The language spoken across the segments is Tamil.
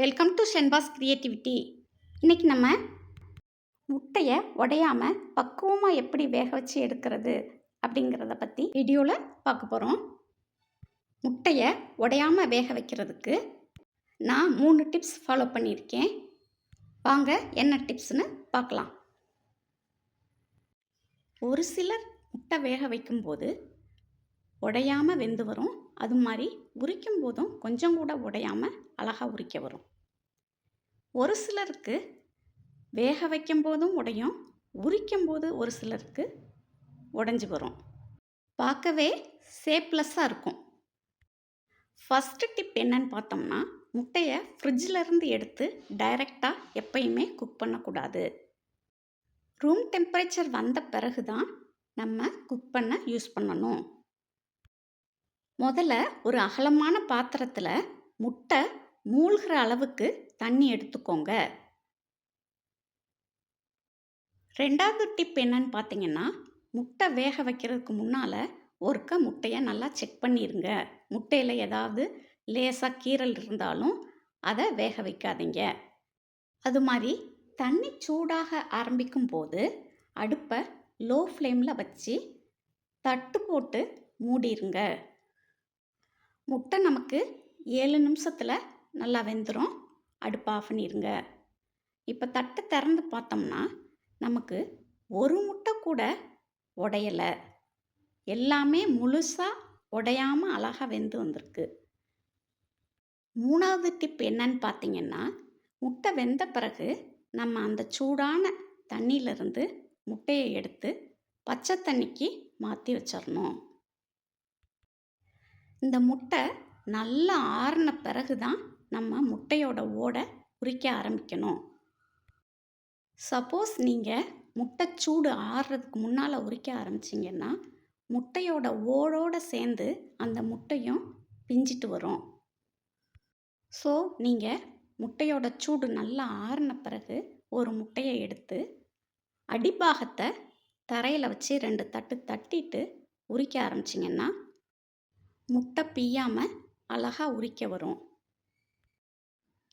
வெல்கம் டு ஷென்பாஸ் கிரியேட்டிவிட்டி இன்றைக்கி நம்ம முட்டையை உடையாமல் பக்குவமாக எப்படி வேக வச்சு எடுக்கிறது அப்படிங்கிறத பற்றி வீடியோவில் பார்க்க போகிறோம் முட்டையை உடையாமல் வேக வைக்கிறதுக்கு நான் மூணு டிப்ஸ் ஃபாலோ பண்ணியிருக்கேன். வாங்க என்ன டிப்ஸ்னு பார்க்கலாம். ஒரு சிலர் முட்டை வேக வைக்கும்போது உடையாமல் வெந்து வரும். அது மாதிரி உரிக்கும் போதும் கொஞ்சம் கூட உடையாமல் அழகாக உரிக்க வரும். ஒரு சிலருக்கு வேக வைக்கும் போதும் உடையும் உரிக்கும் போது ஒரு சிலருக்கு உடஞ்சி வரும். பார்க்கவே சேப்லெஸ்ஸாக இருக்கும். ஃபஸ்ட்டு டிப் என்னன்னு பார்த்தோம்னா முட்டையை ஃப்ரிட்ஜில் இருந்து எடுத்து டைரெக்டாக எப்பயுமே குக் பண்ணக்கூடாது. ரூம் டெம்பரேச்சர் வந்த பிறகு தான் நம்ம குக் பண்ண யூஸ் பண்ணணும். முதல்ல ஒரு அகலமான பாத்திரத்தில் முட்டை மூழ்கிற அளவுக்கு தண்ணி எடுத்துக்கோங்க. ரெண்டாவது டிப் என்னன்னு பார்த்தீங்கன்னா முட்டை வேக வைக்கிறதுக்கு முன்னால் ஒருக்க முட்டையை நல்லா செக் பண்ணிடுங்க முட்டையில் ஏதாவது லேசாக கீறல் இருந்தாலும் அதை வேக வைக்காதீங்க. அது மாதிரி தண்ணி சூடாக ஆரம்பிக்கும் போது அடுப்பை லோ ஃப்ளேமில் வச்சு தட்டு போட்டு மூடிடுங்க முட்டை நமக்கு ஏழு நிமிஷத்தில் நல்லா வெந்துடும் அடுப்பு ஆஃப் பண்ணிடுங்க இப்போ தட்டை திறந்து பார்த்தோம்னா நமக்கு ஒரு முட்டை கூட உடையலை. எல்லாமே முழுசாக உடையாமல் அழகாக வெந்து வந்திருக்கு. மூணாவது டிப் என்னன்னு பார்த்தீங்கன்னா முட்டை வெந்த பிறகு நம்ம அந்த சூடான தண்ணியிலிருந்து முட்டையை எடுத்து பச்சை தண்ணிக்கு மாற்றி வச்சிடணும் இந்த முட்டை நல்லா ஆறின பிறகு தான் நம்ம முட்டையோட ஓடை உரிக்க ஆரம்பிக்கணும். சப்போஸ் நீங்கள் முட்டை சூடு ஆறுறதுக்கு முன்னால் உரிக்க ஆரம்பிச்சிங்கன்னா முட்டையோட ஓடோடு சேர்ந்து அந்த முட்டையும் பிஞ்சிட்டு வரும். ஸோ நீங்கள் முட்டையோட சூடு நல்லா ஆறின பிறகு ஒரு முட்டையை எடுத்து அடிப்பாகத்தை தரையில் வச்சு ரெண்டு தட்டு தட்டிட்டு உரிக்க ஆரம்பிச்சிங்கன்னா முட்டை பிய்யாமல் அழகாக உரிக்க வரும்.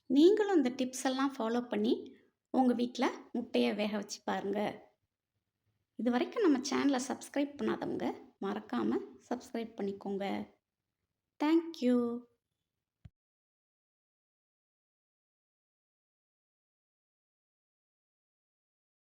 நீங்களும் இந்த டிப்ஸ் எல்லாம் ஃபாலோ பண்ணி உங்கள் வீட்டில் முட்டையை வேக வச்சு பாருங்கள் இது வரைக்கும் நம்ம சேனலை சப்ஸ்கிரைப் பண்ணாதவங்க மறக்காமல் சப்ஸ்கிரைப் பண்ணிக்கோங்க. தேங்க்யூ